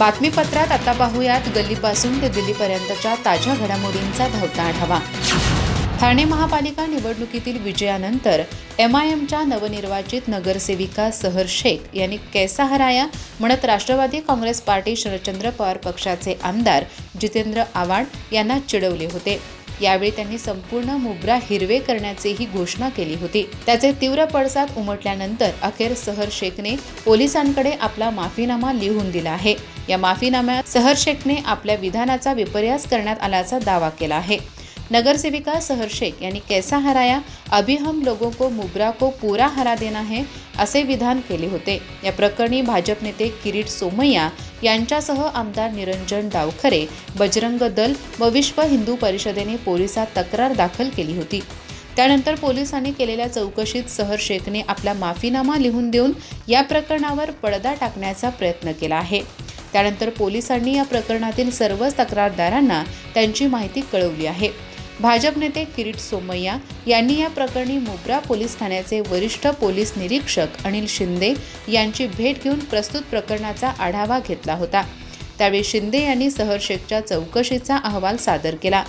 बातमीपत्रात आता पाहूयात. गल्लीपासून ते दिल्लीपर्यंतच्या ताज्या घडामोडींचा धावता आढावा. ठाणे महापालिका निवडणुकीतील विजयानंतर एम आय एमच्या नवनिर्वाचित नगरसेविका सहर शेख यांनी कैसा हराया म्हणत राष्ट्रवादी काँग्रेस पार्टी शरदचंद्र पवार पक्षाचे आमदार जितेंद्र आव्हाड यांना चिडवले होते. यावेळी त्यांनी संपूर्ण मुब्रा हिरवे करण्याचीही घोषणा केली होती. त्याचे तीव्र पडसाद उमटल्यानंतर अखेर सहर शेखने पोलिसांकडे आपला माफीनामा लिहून दिला आहे. या माफीनाम्यात सहर शेखने आपल्या विधानाचा विपर्यास करण्यात आल्याचा दावा केला आहे. नगरसेविका सहर शेख यांनी कैसा हराया? अभी हम लोगों को मुब्रा को पूरा हरा देना है असे विधान केले होते. या प्रकरणी भाजप नेते किरीट सोमय्या यांच्यासह आमदार निरंजन डावखरे बजरंग दल व विश्व हिंदू परिषदेने पोलिसात तक्रार दाखल केली होती. त्यानंतर पोलिसांनी केलेल्या चौकशीत सहर शेखने आपला माफीनामा लिहून देऊन या प्रकरणावर पडदा टाकण्याचा प्रयत्न केला आहे. त्यानंतर पोलिसांनी या प्रकरणातील सर्वच तक्रारदारांना त्यांची माहिती कळवली आहे. भाजप नेते किरीट सोमय्या यांनी या प्रकरणी मुब्रा पोलीस ठाण्याचे वरिष्ठ पोलीस निरीक्षक अनिल शिंदे यांची भेट घेऊन प्रस्तुत प्रकरणाचा आढावा घेतला होता. त्यावेळी शिंदे यांनी सहर शेखच्या चौकशीचा अहवाल सादर केला.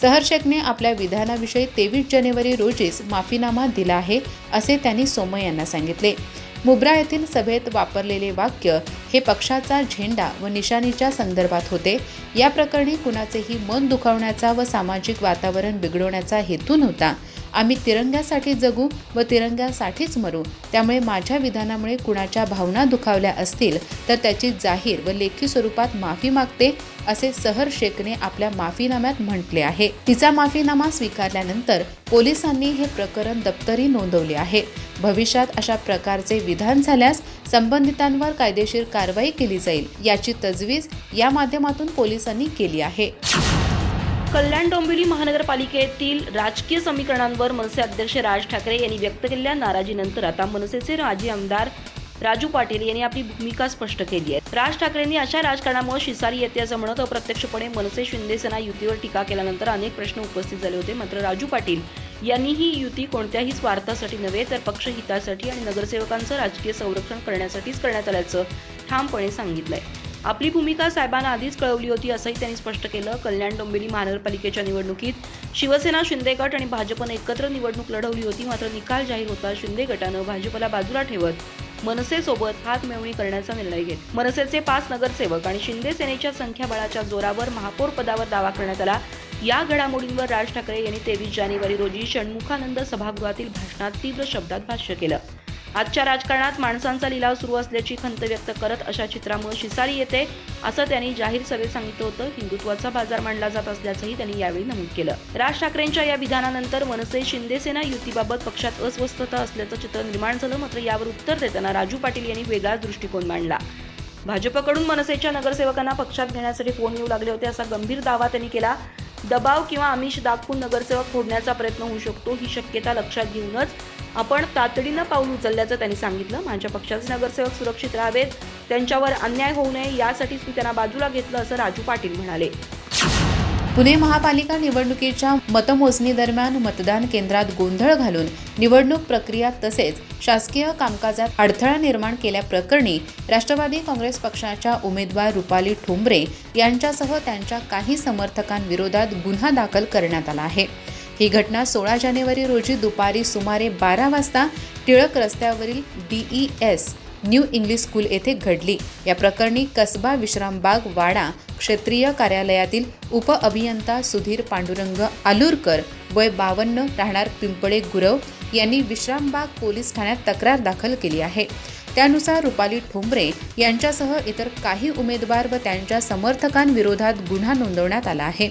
सहर शेखने आपल्या विधानाविषयी तेवीस जानेवारी रोजीच माफीनामा दिला आहे असे त्यांनी सोमय्यांना सांगितले. मुब्रा येथील सभेत वापरलेले वाक्य हे पक्षाचा झेंडा व निशाणीच्या संदर्भात होते. या प्रकरणी कुणाचेही मन दुखावण्याचा व सामाजिक वातावरण बिघडवण्याचा हेतू नव्हता. आम्ही तिरंग्यासाठी जगू व तिरंग्यासाठीच मरू. त्यामुळे माझ्या विधानामुळे कुणाच्या भावना दुखावल्या असतील तर त्याची जाहीर व लेखी स्वरूपात माफी मागते असे सहर शेखने आपल्या माफीनाम्यात म्हटले आहे. तिचा माफीनामा स्वीकारल्यानंतर पोलिसांनी हे प्रकरण दप्तरी नोंदवले आहे. भविष्यात अशा प्रकारचे विधान झाल्यास संबंधितांवर कायदेशीर कारवाई केली जाईल याची तजवीज या माध्यमातून पोलिसांनी केली आहे. कल्याण डोंबिवली महानगरपालिकेतील राजकीय समीकरणांवर मनसे अध्यक्ष राज ठाकरे यांनी व्यक्त केलेल्या नाराजीनंतर आता मनसेचे माजी आमदार राजू पाटील यांनी आपली भूमिका स्पष्ट केली आहे. राज ठाकरेंनी अशा राजकारणामुळे शिसारी येते असं म्हणत अप्रत्यक्षपणे मनसे शिंदे सेना युतीवर टीका केल्यानंतर अनेक प्रश्न उपस्थित झाले होते. मात्र राजू पाटील यांनी ही युती कोणत्याही स्वार्थासाठी नव्हे तर पक्षहितासाठी आणि नगरसेवकांचं राजकीय संरक्षण करण्यासाठीच करण्यात आल्याचं ठामपणे सांगितलंय. आपली भूमिका साहेबांना आधीच कळवली होती असंही त्यांनी स्पष्ट केलं. कल्याण डोंबिवली महानगरपालिकेच्या निवडणुकीत शिवसेना शिंदे गट आणि भाजपनं एकत्र निवडणूक लढवली होती. मात्र निकाल जाहीर होता शिंदे गटानं भाजपला बाजूला ठेवत मनसेसोबत हात मिळवणी करण्याचा निर्णय घेत मनसेचे पाच नगरसेवक आणि शिंदे सेनेच्या संख्याबळाच्या जोरावर महापौर पदावर दावा करण्यात आला. या घडामोडींवर राज ठाकरे यांनी तेवीस जानेवारी रोजी षण्मुखानंद सभागृहातील भाषणात तीव्र शब्दात भाष्य केलं. आजच्या राजकारणात माणसांचा लिलाव सुरू असल्याची खंत व्यक्त करत अशा चित्रामुळे शिसारी येते असं त्यांनी जाहीर सभेत सांगितलं होतं. हिंदुत्वाचा बाजार मांडला जात असल्याचंही त्यांनी यावेळी नमूद केलं. राज ठाकरेंच्या या विधानानंतर मनसे शिंदेसेना युतीबाबत पक्षात अस्वस्थता असल्याचं चित्र निर्माण झालं मात्र यावर उत्तर देताना राजू पाटील यांनी वेगळाच दृष्टिकोन मांडला. भाजपकडून मनसेच्या नगरसेवकांना पक्षात घेण्यासाठी फोन येऊ लागले होते असा गंभीर दावा त्यांनी केला. दबाव किंवा आमिष दाखवून नगरसेवक फोडण्याचा प्रयत्न होऊ शकतो ही शक्यता लक्षात घेऊनच आपण तातडीनं पाऊल उचलल्याचं त्यांनी सांगितलं. माझ्या पक्षाचे नगरसेवक सुरक्षित राहावेत त्यांच्यावर अन्याय होऊ नये यासाठीच मी त्यांना बाजूला घेतलं असं राजू पाटील म्हणाले. पुणे महापालिका निवडणुकीच्या मतमोजणी दरम्यान मतदान केंद्रात गोंधळ घालून निवडणूक प्रक्रिया तसेच शासकीय कामकाजात अडथळा निर्माण केल्याप्रकरणी राष्ट्रवादी काँग्रेस पक्षाच्या उमेदवार रुपाली ठोंबरे यांच्यासह त्यांच्या काही समर्थकांविरोधात गुन्हा दाखल करण्यात आला आहे. ही घटना सोळा जानेवारी रोजी दुपारी सुमारे बारा वाजता टिळक रस्त्यावरील DE S new English school येथे घडली. या प्रकरणी कसबा विश्रामबाग वाडा क्षेत्रीय कार्यालयातील उप अभियंता सुधीर पांडुरंग आलूरकर वय बावन्न राहणार पिंपळे गुरव यांनी विश्रामबाग पोलीस ठाण्यात तक्रार दाखल केली आहे. त्यानुसार रुपाली ठोंबरे यांच्यासह इतर काही उमेदवार व त्यांच्या समर्थकांविरोधात गुन्हा नोंदवण्यात आला आहे.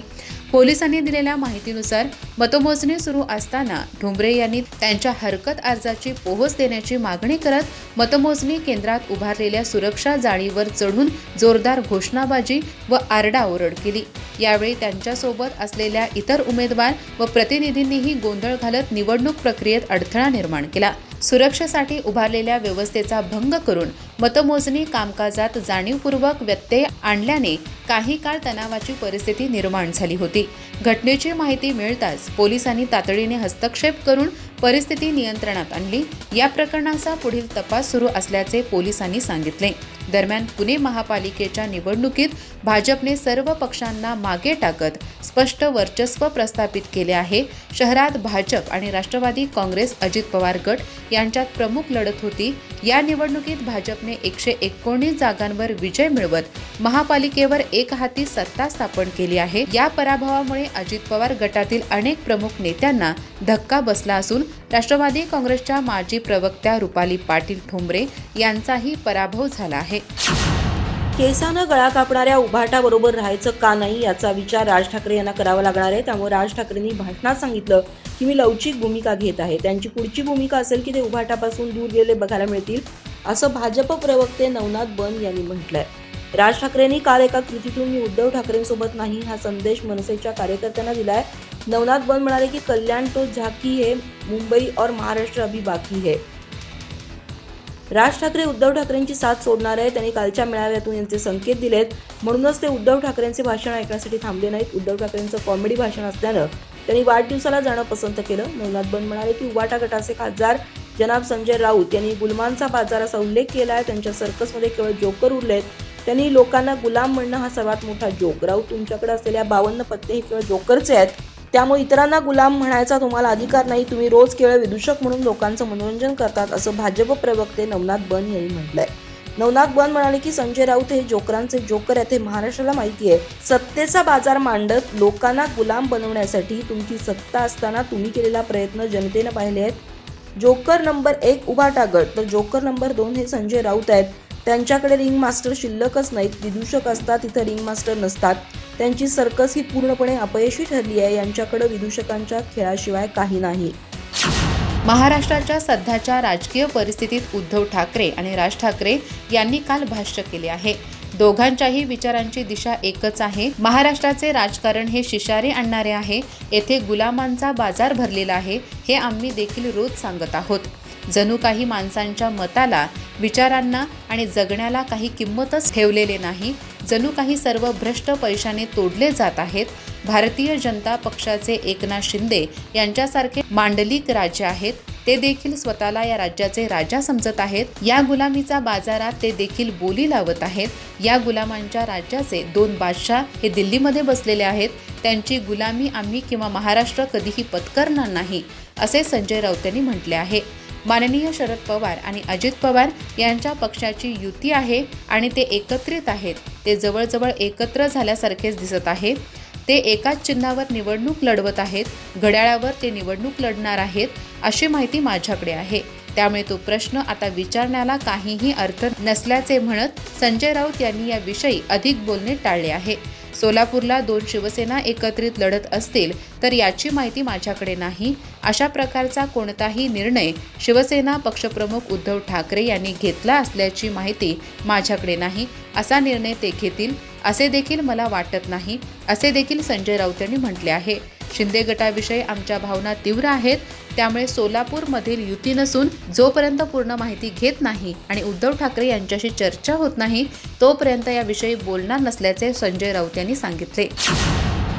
पोलिसांनी दिलेल्या माहितीनुसार मतमोजणी सुरू असताना ढुंबरे यांनी त्यांच्या हरकत अर्जाची पोहोच देण्याची मागणी करत मतमोजणी केंद्रात उभारलेल्या सुरक्षा जाळीवर चढून जोरदार घोषणाबाजी व आरडाओरड केली. यावेळी त्यांच्यासोबत असलेल्या इतर उमेदवार व प्रतिनिधींनीही गोंधळ घालत निवडणूक प्रक्रियेत अडथळा निर्माण केला. सुरक्षेसाठी उभारलेल्या व्यवस्थेचा भंग करून मतमोजणी कामकाजात जाणीवपूर्वक व्यत्यय आणल्याने काही काळ तणावाची परिस्थिती निर्माण झाली होती. घटनेची माहिती मिळताच पोलिसांनी तातडीने हस्तक्षेप करून परिस्थिती नियंत्रणात आणली. या प्रकरणाचा पुढील तपास सुरू असल्याचे पोलिसांनी सांगितले. दरम्यान पुणे महापालिकेच्या निवडणुकीत भाजपने सर्व पक्षांना मागे टाकत स्पष्ट वर्चस्व प्रस्थापित केले आहे. शहरात भाजप आणि राष्ट्रवादी काँग्रेस अजित पवार गट यांच्यात प्रमुख लढत होती. या निवडणुकीत भाजपने एकशे एकोणीस जागांवर विजय मिळवत महापालिकेवर एक हाती सत्ता स्थापन केली आहे. या पराभवामुळे अजित पवार गटातील अनेक प्रमुख नेत्यांना धक्का बसला असून राष्ट्रवादी काँग्रेसच्या माजी प्रवक्त्या रुपाली पाटील ठोंबरे यांचाही पराभव झाला आहे. केसानं गळा कापणाऱ्या उभाटाबरोबर राहायचं का नाही याचा विचार राज ठाकरे यांना करावा लागणार आहे. त्यामुळे राज ठाकरेंनी भाषणात सांगितलं की मी लवचिक भूमिका घेत आहे. त्यांची पुढची भूमिका असेल की ते उभाटापासून दूर गेले बघायला मिळतील असं भाजप प्रवक्ते नवनाथ बन यांनी म्हटलंय. राज ठाकरेंनी काल एका कृतीतून मी उद्धव ठाकरेंसोबत नाही हा संदेश मनसेच्या कार्यकर्त्यांना दिलाय. नवनाथ बन म्हणाले की कल्याण तो झाकी हे मुंबई और महाराष्ट्र अभी बाकी है. राज ठाकरे उद्धव ठाकरेंची साथ सोडणार आहे त्यांनी कालच्या मेळाव्यातून यांचे संकेत दिलेत. म्हणूनच ते उद्धव ठाकरेंचे भाषण ऐकण्यासाठी थांबले नाहीत. उद्धव ठाकरेंचं कॉमेडी भाषण असल्यानं त्यांनी वाढदिवसाला जाणं पसंत केलं. नवनाथ बन म्हणाले की उवाटा गटाचे खासदार जनाब संजय राऊत यांनी गुलमानचा बाजार असा उल्लेख केला आहे. त्यांच्या सर्कसमध्ये केवळ जोकर उरलेत. त्यांनी लोकांना गुलाम म्हणणं हा सर्वात मोठा जोक. राऊत तुमच्याकडे असलेल्या बावन्न पत्ते हे केवळ जोकरचे आहेत. त्यामुळे इतरांना गुलाम म्हणायचा तुम्हाला अधिकार नाही. तुम्ही रोज केवळ विदूषक म्हणून लोकांचं मनोरंजन करतात असं भाजप प्रवक्ते नवनाथ बन यांनी म्हटलंय. नवनाथ बन म्हणाले की संजय राऊत हे जोकरांचे जोकर आहेत हे महाराष्ट्राला माहिती आहे. सत्तेचा बाजार मांडत लोकांना गुलाम बनवण्यासाठी तुमची सत्ता असताना तुम्ही केलेला प्रयत्न जनतेनं पाहिले आहेत. जोकर नंबर एक उभाटा गट तर जोकर नंबर दोन हे संजय राऊत आहेत. त्यांच्याकडे रिंग मास्टर शिल्लकच नाहीत विदूषक असतात तिथं रिंग मास्टर नसतात. त्यांची सर्कस ही पूर्णपणे अपयशी ठरली आहे. यांच्याकडे विदूषकांच्या खेळाशिवाय काही नाही. महाराष्ट्राच्या सध्याच्या राजकीय परिस्थितीत उद्धव ठाकरे आणि राज ठाकरे यांनी काल भाष्य केले आहे. दोघांच्याही विचारांची दिशा एकच आहे. महाराष्ट्राचे राजकारण हे शिशारे आणणारे आहे. येथे गुलामांचा बाजार भरलेला आहे. हे आम्ही देखील रोज सांगत आहोत. जणू काही माणसांच्या मताला विचारांना आणि जगण्याला काही किंमतच ठेवलेले नाही. जणू काही सर्व भ्रष्ट पैशाने तोडले जात आहेत. भारतीय जनता पक्षाचे एकनाथ शिंदे यांच्यासारखे मांडलिक राज्य आहेत. ते देखील स्वतःला या राज्याचे राजा समजत आहेत. या गुलामीचा बाजारात ते देखील बोली लावत आहेत. या गुलामांच्या राज्याचे दोन बादशाह हे दिल्लीमध्ये बसलेले आहेत. त्यांची गुलामी आम्ही किंवा महाराष्ट्र कधीही पत्करणार नाही असे संजय राऊत यांनी म्हटले आहे. माननीय शरद पवार आणि अजित पवार यांच्या पक्षाची युती आहे आणि ते एकत्रित आहेत. ते जवळजवळ एकत्र झाल्यासारखेच दिसत आहे ते एकाच चिन्हावर निवडणूक लढवत आहेत. घड्याळावर ते निवडणूक लढणार आहेत अशी माहिती माझ्याकडे आहे. त्यामुळे तो प्रश्न आता विचारण्याला काहीही अर्थ नसल्याचे म्हणत संजय राऊत यांनी याविषयी अधिक बोलणे टाळले आहे. सोलापूरला दोन शिवसेना एकत्रित लढत असतील तर याची माहिती माझ्याकडे नाही. अशा प्रकारचा कोणताही निर्णय शिवसेना पक्षप्रमुख उद्धव ठाकरे यांनी घेतला असल्याची माहिती माझ्याकडे नाही. असा निर्णय ते घेतील असे देखील मला वाटत नाही असे देखील संजय राऊत यांनी म्हटले आहे. शिंदे गटाविषयी आमच्या भावना तीव्र आहेत. त्यामुळे सोलापूरमधील युती नसून जोपर्यंत पूर्ण माहिती घेत नाही आणि उद्धव ठाकरे यांच्याशी चर्चा होत नाही तोपर्यंत याविषयी बोलणार नसल्याचे संजय राऊत यांनी सांगितले.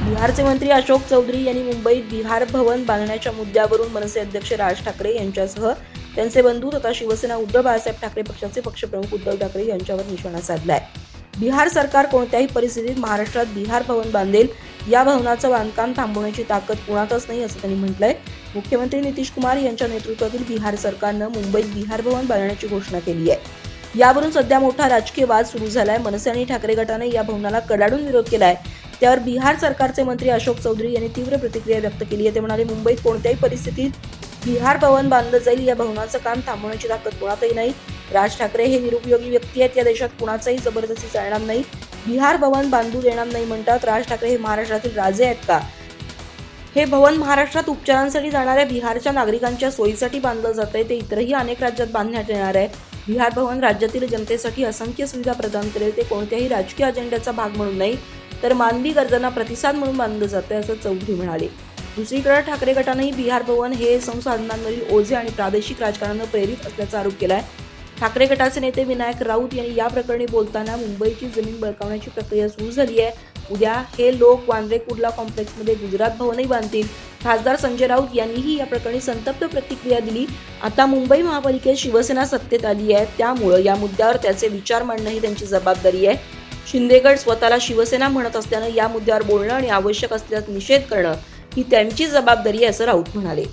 बिहारचे मंत्री अशोक चौधरी यांनी मुंबईत बिहार भवन बांधण्याच्या मुद्द्यावरून मनसे अध्यक्ष राज ठाकरे यांच्यासह त्यांचे बंधू तथा शिवसेना उद्धव बाळासाहेब ठाकरे पक्षाचे पक्षप्रमुख उद्धव ठाकरे यांच्यावर निशाणा साधला आहे बिहार सरकार कोणत्याही परिस्थितीत महाराष्ट्रात बिहार भवन बांधेल या भवनाचं बांधकाम थांबवण्याची ताकद कोणातच नाही असं त्यांनी म्हटलंय. मुख्यमंत्री नितीश कुमार यांच्या नेतृत्वातील बिहार सरकारनं मुंबईत बिहार भवन बांधण्याची घोषणा केली आहे. यावरून सध्या मोठा राजकीय वाद सुरू झालाय. मनसे आणि ठाकरे गटाने या भवनाला कडाडून विरोध केलाय. त्यावर बिहार सरकारचे मंत्री अशोक चौधरी यांनी तीव्र प्रतिक्रिया व्यक्त केली आहे. ते म्हणाले मुंबईत कोणत्याही परिस्थितीत बिहार भवन बांधलं जाईल या भवनाचं काम थांबवण्याची ताकद कुणातही नाही. राज ठाकरे हे निरुपयोगी व्यक्ती आहेत. या देशात कुणाचाही जबरदस्ती चालणार नाही. बिहार भवन बांधू देणार नाही म्हणतात. राज ठाकरे हे महाराष्ट्रातील राजे आहेत का? हे भवन महाराष्ट्रात उपचारांसाठी जाणाऱ्या बिहारच्या नागरिकांच्या सोयीसाठी बांधलं जात आहे. ते इतरही अनेक राज्यात बांधण्यात येणार आहे बिहार भवन राज्यातील जनतेसाठी असंख्य सुविधा प्रदान करेल ते कोणत्याही राजकीय अजेंड्याचा भाग म्हणून नाही तर मानवी गरजांना प्रतिसाद म्हणून बांधलं जाते असं चौधरी म्हणाले. दुसरीकडे ठाकरे गटानंही बिहार भवन हे संसाधनांवरील ओझे आणि प्रादेशिक राजकारणानं प्रेरित असल्याचा आरोप केला आहे ठाकरे गटाचे नेते विनायक राऊत यांनी या प्रकरणी बोलताना मुंबईची जमीन बळकावण्याची प्रक्रिया सुरू झाली आहे. उद्या हे लोक वांद्रे कुर्ला कॉम्प्लेक्समध्ये गुजरात भवनही बांधतील. खासदार संजय राऊत यांनीही या प्रकरणी संतप्त प्रतिक्रिया दिली. आता मुंबई महापालिकेत शिवसेना सत्तेत आली आहे. त्यामुळं या मुद्द्यावर त्याचे विचार मांडणं ही त्यांची जबाबदारी आहे. शिंदेगड स्वतःला शिवसेना म्हणत असल्यानं या मुद्द्यावर बोलणं आणि आवश्यक असल्यास निषेध करणं ही त्यांची जबाबदारी आहे असं राऊत म्हणाले.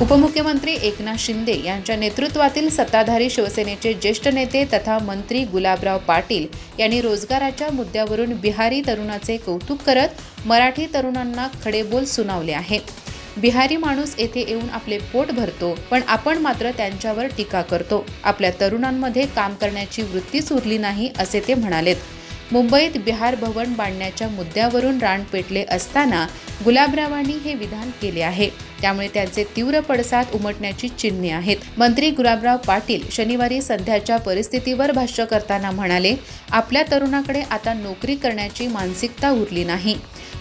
उपमुख्यमंत्री एकनाथ शिंदे यांच्या नेतृत्वातील सत्ताधारी शिवसेनेचे ज्येष्ठ नेते तथा मंत्री गुलाबराव पाटील यांनी रोजगाराच्या मुद्द्यावरून बिहारी तरुणाचे कौतुक करत मराठी तरुणांना खडेबोल सुनावले आहेत बिहारी माणूस येथे येऊन आपले पोट भरतो पण आपण मात्र त्यांच्यावर टीका करतो. आपल्या तरुणांमध्ये काम करण्याची वृत्तीच उरली नाही असे ते म्हणालेत. मुंबईत बिहार भवन बांधण्याच्या मुद्द्यावरून रान पेटले असताना गुलाबरावांनी हे विधान केले आहे. त्यामुळे त्यांचे तीव्र पडसाद उमटण्याची चिन्हे आहेत. मंत्री गुलाबराव पाटील शनिवारी सध्याच्या परिस्थितीवर भाष्य करताना म्हणाले आपल्या तरुणाकडे आता नोकरी करण्याची मानसिकता उरली नाही.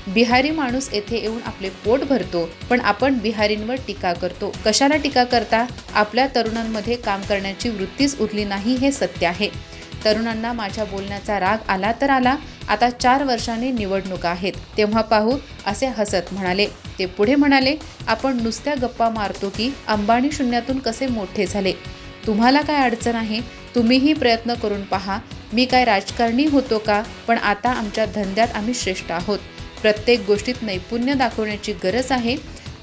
बिहारी माणूस येथे येऊन आपले पोट भरतो पण आपण बिहारींवर टीका करतो. कशाला टीका करता? आपल्या तरुणांमध्ये काम करण्याची वृत्तीच उरली नाही हे सत्य आहे. तरुणांना माझ्या बोलण्याचा राग आला तर आला. आता चार वर्षांनी निवडणुका आहेत. तेव्हा पाहू असे हसत म्हणाले. ते पुढे म्हणाले आपण नुसत्या गप्पा मारतो की अंबानी शून्यातून कसे मोठे झाले? तुम्हाला काय अडचण आहे? तुम्हीही प्रयत्न करून पहा. मी काय राजकारणी होतो का? पण आता आमच्या धंद्यात आम्ही श्रेष्ठ आहोत. प्रत्येक गोष्टीत नैपुण्य दाखवण्याची गरज आहे.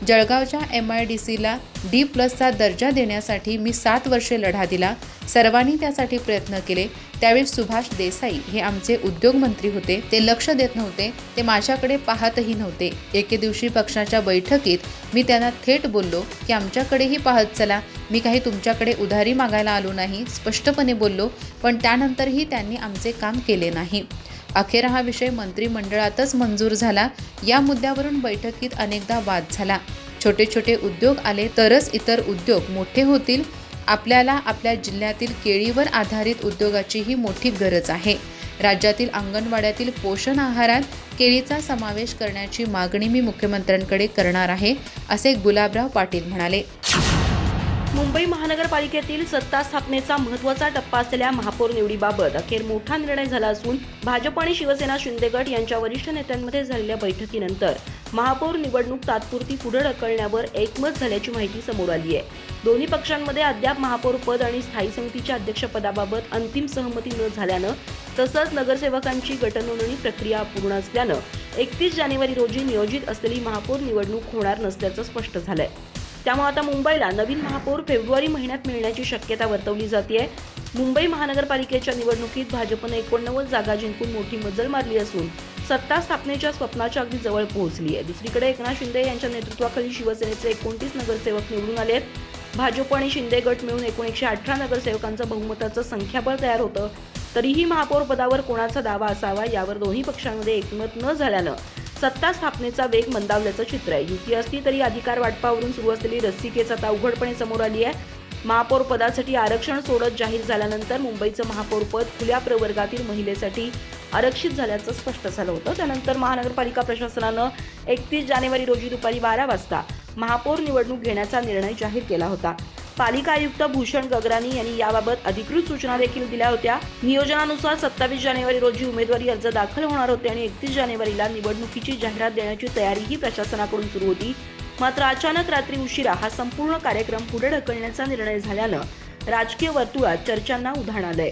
जळगावच्या एम आय डी सीला डी प्लसचा दर्जा देण्यासाठी मी सात वर्षे लढा दिला. सर्वांनी त्यासाठी प्रयत्न केले. त्यावेळी सुभाष देसाई हे आमचे उद्योगमंत्री होते. ते लक्ष देत नव्हते. ते माझ्याकडे पाहतही नव्हते. एके दिवशी पक्षाच्या बैठकीत मी त्यांना थेट बोललो की आमच्याकडेही पाहत चला. मी काही तुमच्याकडे उधारी मागायला आलो नाही स्पष्टपणे बोललो. पण त्यानंतरही त्यांनी आमचे काम केले नाही. अखेर हा विषय मंत्रिमंडळातच मंजूर झाला. या मुद्द्यावरून बैठकीत अनेकदा वाद झाला. छोटे छोटे उद्योग आले तरच इतर उद्योग मोठे होतील. आपल्याला आपल्या जिल्ह्यातील केळीवर आधारित उद्योगाचीही मोठी गरज आहे. राज्यातील अंगणवाड्यातील पोषण आहारात केळीचा समावेश करण्याची मागणी मी मुख्यमंत्र्यांकडे करणार आहे असे गुलाबराव पाटील म्हणाले. मुंबई महानगरपालिकेतील सत्ता स्थापनेचा महत्त्वाचा टप्पा असलेल्या महापौर निवडीबाबत अखेर मोठा निर्णय झाला असून भाजप आणि शिवसेना शिंदे गट यांच्या वरिष्ठ नेत्यांमध्ये झालेल्या बैठकीनंतर महापौर निवडणूक तात्पुरती पुढे ढकलण्यावर एकमत झाल्याची माहिती समोर आली आहे. दोन्ही पक्षांमध्ये अद्याप महापौर पद आणि स्थायी समितीच्या अध्यक्षपदाबाबत अंतिम सहमती न झाल्यानं तसंच नगरसेवकांची गटनोंदणी प्रक्रिया अपूर्ण असल्यानं एकतीस जानेवारी रोजी नियोजित असलेली महापौर निवडणूक होणार नसल्याचं स्पष्ट झालंय. त्यामुळे आता मुंबईला नवीन महापौर फेब्रुवारी महिन्यात मिळण्याची शक्यता वर्तवली जाते आहे मुंबई महानगरपालिकेच्या निवडणुकीत भाजपनं एकोणनव्वद जागा जिंकून मोठी मजल मारली असून सत्ता स्थापनेच्या स्वप्नाच्या अगदी जवळ पोहोचली आहे. दुसरीकडे एकनाथ शिंदे यांच्या नेतृत्वाखाली शिवसेनेचे एकोणतीस नगरसेवक निवडून आले आहेत. भाजप आणि शिंदे गट मिळून एकोणीसशे अठरा नगरसेवकांचं बहुमताचं संख्याबळ तयार होतं. तरीही महापौर पदावर कोणाचा दावा असावा यावर दोन्ही पक्षांमध्ये एकमत न झाल्यानं सत्ता स्थापनेचा वेग मंदावल्याचं चित्र आहे. युती असली तरी अधिकार वाटपावरून सुरू असलेली रस्सीकेच आता उघडपणे समोर आली आहे. महापौर पदासाठी आरक्षण सोडत जाहीर झाल्यानंतर मुंबईचं महापौरपद खुल्या प्रवर्गातील महिलेसाठी आरक्षित झाल्याचं स्पष्ट झालं होतं. त्यानंतर महानगरपालिका प्रशासनानं एकतीस जानेवारी रोजी दुपारी बारा वाजता महापौर निवडणूक घेण्याचा निर्णय जाहीर केला होता. पालिका आयुक्त भूषण गगरानी यांनी याबाबत अधिकृत सूचना देखील दिल्या होत्या. नियोजनानुसार सत्तावीस जानेवारी रोजी उमेदवारी अर्ज दाखल होणार होते आणि एकतीस जानेवारीला निवडणुकीची जाहिरात देण्याची तयारीही प्रशासनाकडून सुरू होती. मात्र अचानक रात्री उशिरा हा संपूर्ण कार्यक्रम पुढे ढकलण्याचा निर्णय झाल्यानं राजकीय वर्तुळात चर्चांना उधाण आलंय.